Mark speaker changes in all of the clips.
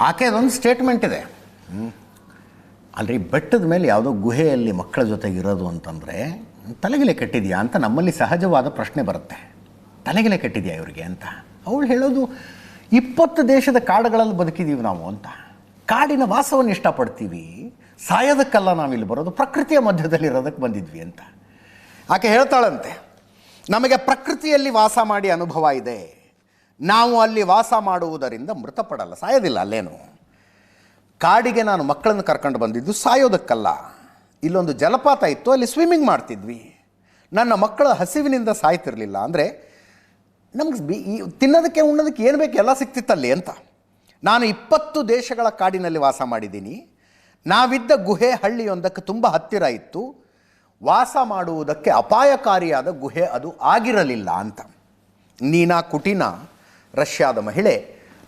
Speaker 1: ಆಕೆ ಅದೊಂದು ಸ್ಟೇಟ್ಮೆಂಟ್ ಇದೆ. ಅಲ್ರಿ, ಬೆಟ್ಟದ ಮೇಲೆ ಯಾವುದೋ ಗುಹೆಯಲ್ಲಿ ಮಕ್ಕಳ ಜೊತೆಗೆ ಇರೋದು ಅಂತಂದರೆ, ತಲೆಗಿಲೆ ಕೆಟ್ಟಿದೆಯಾ ಅಂತ ನಮ್ಮಲ್ಲಿ ಸಹಜವಾದ ಪ್ರಶ್ನೆ ಬರುತ್ತೆ. ತಲೆಗಿಲೆ ಕೆಟ್ಟಿದೆಯಾ ಇವರಿಗೆ ಅಂತ? ಅವಳು ಹೇಳೋದು, ಇಪ್ಪತ್ತು ದೇಶದ ಕಾಡುಗಳಲ್ಲಿ ಬದುಕಿದ್ದೀವಿ ನಾವು ಅಂತ. ಕಾಡಿನ ವಾಸವನ್ನು ಇಷ್ಟಪಡ್ತೀವಿ. ಸಾಯೋದಕ್ಕಲ್ಲ ನಾವಿಲ್ಲಿ ಬರೋದು, ಪ್ರಕೃತಿಯ ಮಧ್ಯದಲ್ಲಿ ಇರೋದಕ್ಕೆ ಬಂದಿದ್ವಿ ಅಂತ. ಆಕೆ ಹೇಳ್ತಾಳಂತೆ, ನಮಗೆ ಪ್ರಕೃತಿಯಲ್ಲಿ ವಾಸ ಮಾಡಿ ಅನುಭವ ಇದೆ. ನಾವು ಅಲ್ಲಿ ವಾಸ ಮಾಡುವುದರಿಂದ ಮೃತಪಡಲ್ಲ, ಸಾಯೋದಿಲ್ಲ ಅಲ್ಲೇನು? ಕಾಡಿಗೆ ನಾನು ಮಕ್ಕಳನ್ನು ಕರ್ಕೊಂಡು ಬಂದಿದ್ದು ಸಾಯೋದಕ್ಕಲ್ಲ. ಇಲ್ಲೊಂದು ಜಲಪಾತ ಇತ್ತು, ಅಲ್ಲಿ ಸ್ವಿಮ್ಮಿಂಗ್ ಮಾಡ್ತಿದ್ವಿ. ನನ್ನ ಮಕ್ಕಳ ಹಸಿವಿನಿಂದ ಸಾಯ್ತಿರಲಿಲ್ಲ. ಅಂದರೆ ನಮ್ಗೆ ಬಿ, ಈ ತಿನ್ನೋದಕ್ಕೆ, ಉಣ್ಣೋದಕ್ಕೆ ಏನು ಬೇಕು ಎಲ್ಲ ಸಿಕ್ತಿತ್ತಲ್ಲಿ ಅಂತ. ನಾನು ಇಪ್ಪತ್ತು ದೇಶಗಳ ಕಾಡಿನಲ್ಲಿ ವಾಸ ಮಾಡಿದ್ದೀನಿ. ನಾವಿದ್ದ ಗುಹೆ ಹಳ್ಳಿಯೊಂದಕ್ಕೆ ತುಂಬ ಹತ್ತಿರ ಇತ್ತು. ವಾಸ ಮಾಡುವುದಕ್ಕೆ ಅಪಾಯಕಾರಿಯಾದ ಗುಹೆ ಅದು ಆಗಿರಲಿಲ್ಲ ಅಂತ. ನೀನಾ ಕುಟಿನಾ ರಷ್ಯಾದ ಮಹಿಳೆ,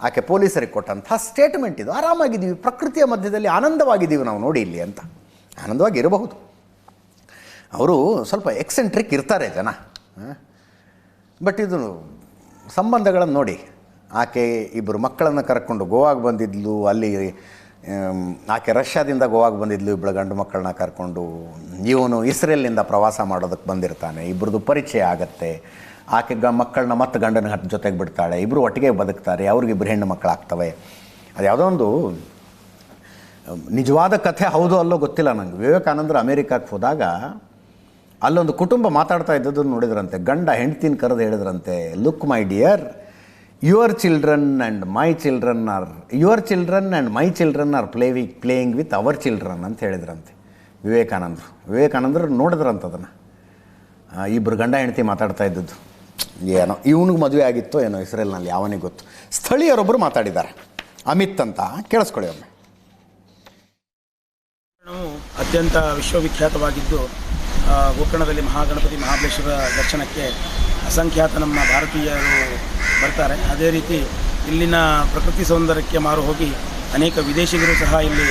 Speaker 1: ಆಕೆ ಪೊಲೀಸರಿಗೆ ಕೊಟ್ಟಂಥ ಸ್ಟೇಟ್ಮೆಂಟ್ ಇದು. ಆರಾಮಾಗಿದ್ದೀವಿ, ಪ್ರಕೃತಿಯ ಮಧ್ಯದಲ್ಲಿ ಆನಂದವಾಗಿದ್ದೀವಿ ನಾವು ನೋಡಿ ಇಲ್ಲಿ ಅಂತ. ಆನಂದವಾಗಿರಬಹುದು ಅವರು ಸ್ವಲ್ಪ ಎಕ್ಸೆಂಟ್ರಿಕ್ ಇರ್ತಾರೆ ಜನ. ಬಟ್ ಇದು ಸಂಬಂಧಗಳನ್ನು ನೋಡಿ. ಆಕೆ ಇಬ್ಬರು ಮಕ್ಕಳನ್ನು ಕರ್ಕೊಂಡು ಗೋವಾಗೆ ಬಂದಿದ್ಲು, ಅಲ್ಲಿ ಆಕೆ ರಷ್ಯಾದಿಂದ ಗೋವಾಗೆ ಬಂದಿದ್ಲು ಇಬ್ಬಳು ಗಂಡು ಮಕ್ಕಳನ್ನ ಕರ್ಕೊಂಡು ಇವನು ಇಸ್ರೇಲ್ನಿಂದ ಪ್ರವಾಸ ಮಾಡೋದಕ್ಕೆ ಬಂದಿರ್ತಾನೆ. ಇಬ್ಬರದು ಪರಿಚಯ ಆಗತ್ತೆ. ಆಕೆ ಗ ಮಕ್ಕಳನ್ನ ಮತ್ತೆ ಗಂಡನ ಜೊತೆಗೆ ಬಿಡ್ತಾಳೆ. ಇಬ್ಬರು ಒಟ್ಟಿಗೆ ಬದುಕ್ತಾರೆ. ಅವ್ರಿಗಿಬ್ಬರು ಹೆಣ್ಣು ಮಕ್ಕಳಾಗ್ತವೆ ಅದು ಯಾವುದೋ ಒಂದು ನಿಜವಾದ ಕಥೆ ಹೌದು ಅಲ್ಲೋ ಗೊತ್ತಿಲ್ಲ ನನಗೆ ವಿವೇಕಾನಂದರು ಅಮೇರಿಕಕ್ಕೆ ಹೋದಾಗ ಅಲ್ಲೊಂದು ಕುಟುಂಬ ಮಾತಾಡ್ತಾ ಇದ್ದದ್ದು ನೋಡಿದ್ರಂತೆ. ಗಂಡ ಹೆಂಡ್ತಿನ ಕರೆದು ಹೇಳಿದ್ರಂತೆ look my dear your children and my children are your children and my children are play we playing with our children ಅಂತ ಹೇಳಿದ್ರಂತೆ. ವಿವೇಕಾನಂದರು. ವಿವೇಕಾನಂದರು ನೋಡಿದ್ರಂತದನ್ನು ಇಬ್ಬರು ಗಂಡ ಹೆಂಡತಿ ಮಾತಾಡ್ತಾ ಇದ್ದದ್ದು. ಏನೋ, ಇವನಿಗೆ ಮದುವೆ ಆಗಿತ್ತೋ ಏನೋ ಇಸ್ರೇಲ್ನಲ್ಲಿ, ಯಾವನಿಗೆ ಗೊತ್ತು. ಸ್ಥಳೀಯರೊಬ್ಬರು ಮಾತಾಡಿದ್ದಾರೆ. ಅಮಿತ್ ಅಂತ ಕೇಳಿಸ್ಕೊಳ್ಳಿ ಒಮ್ಮೆ.
Speaker 2: ಅತ್ಯಂತ ವಿಶ್ವವಿಖ್ಯಾತವಾಗಿದ್ದು ಗೋಕರ್ಣದಲ್ಲಿ ಮಹಾಗಣಪತಿ ಮಹಾಬಲೇಶ್ವರ ದರ್ಶನಕ್ಕೆ ಅಸಂಖ್ಯಾತ ನಮ್ಮ ಭಾರತೀಯರು ಬರ್ತಾರೆ. ಅದೇ ರೀತಿ ಇಲ್ಲಿನ ಪ್ರಕೃತಿ ಸೌಂದರ್ಯಕ್ಕೆ ಮಾರು ಹೋಗಿ ಅನೇಕ ವಿದೇಶಿಗರು ಸಹ ಇಲ್ಲಿ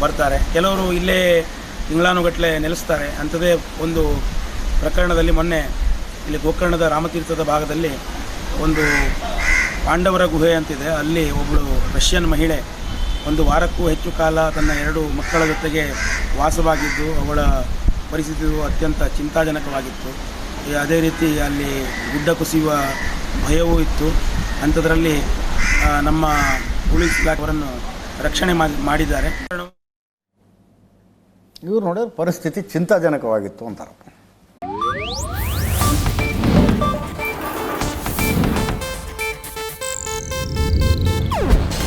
Speaker 2: ಬರ್ತಾರೆ. ಕೆಲವರು ಇಲ್ಲೇ ತಿಂಗಳಾನುಗಟ್ಟಲೆ ನೆಲೆಸ್ತಾರೆ. ಅಂಥದ್ದೇ ಒಂದು ಪ್ರಕರಣದಲ್ಲಿ ಮೊನ್ನೆ ಇಲ್ಲಿ ಗೋಕರ್ಣದ ರಾಮತೀರ್ಥದ ಭಾಗದಲ್ಲಿ ಒಂದು ಪಾಂಡವರ ಗುಹೆ ಅಂತಿದೆ. ಅಲ್ಲಿ ಒಬ್ಬಳು ರಷ್ಯನ್ ಮಹಿಳೆ ಒಂದು ವಾರಕ್ಕೂ ಹೆಚ್ಚು ಕಾಲ ತನ್ನ ಎರಡು ಮಕ್ಕಳ ಜೊತೆಗೆ ವಾಸವಾಗಿದ್ದು, ಅವಳ ಪರಿಸ್ಥಿತಿಯು ಅತ್ಯಂತ ಚಿಂತಾಜನಕವಾಗಿತ್ತು. ಅದೇ ರೀತಿ ಅಲ್ಲಿ ಗುಡ್ಡ ಕುಸಿಯುವ ಭಯವೂ ಇತ್ತು. ಅಂಥದ್ರಲ್ಲಿ ನಮ್ಮ ಪೊಲೀಸ್ ಇಲಾಖೆಯವರನ್ನು ರಕ್ಷಣೆ ಮಾಡಿ, ಮಾಡಿದ್ದಾರೆ.
Speaker 1: ಇವ್ರು ನೋಡಿದ್ರೆ ಪರಿಸ್ಥಿತಿ ಚಿಂತಾಜನಕವಾಗಿತ್ತು ಅಂತಾರೆ.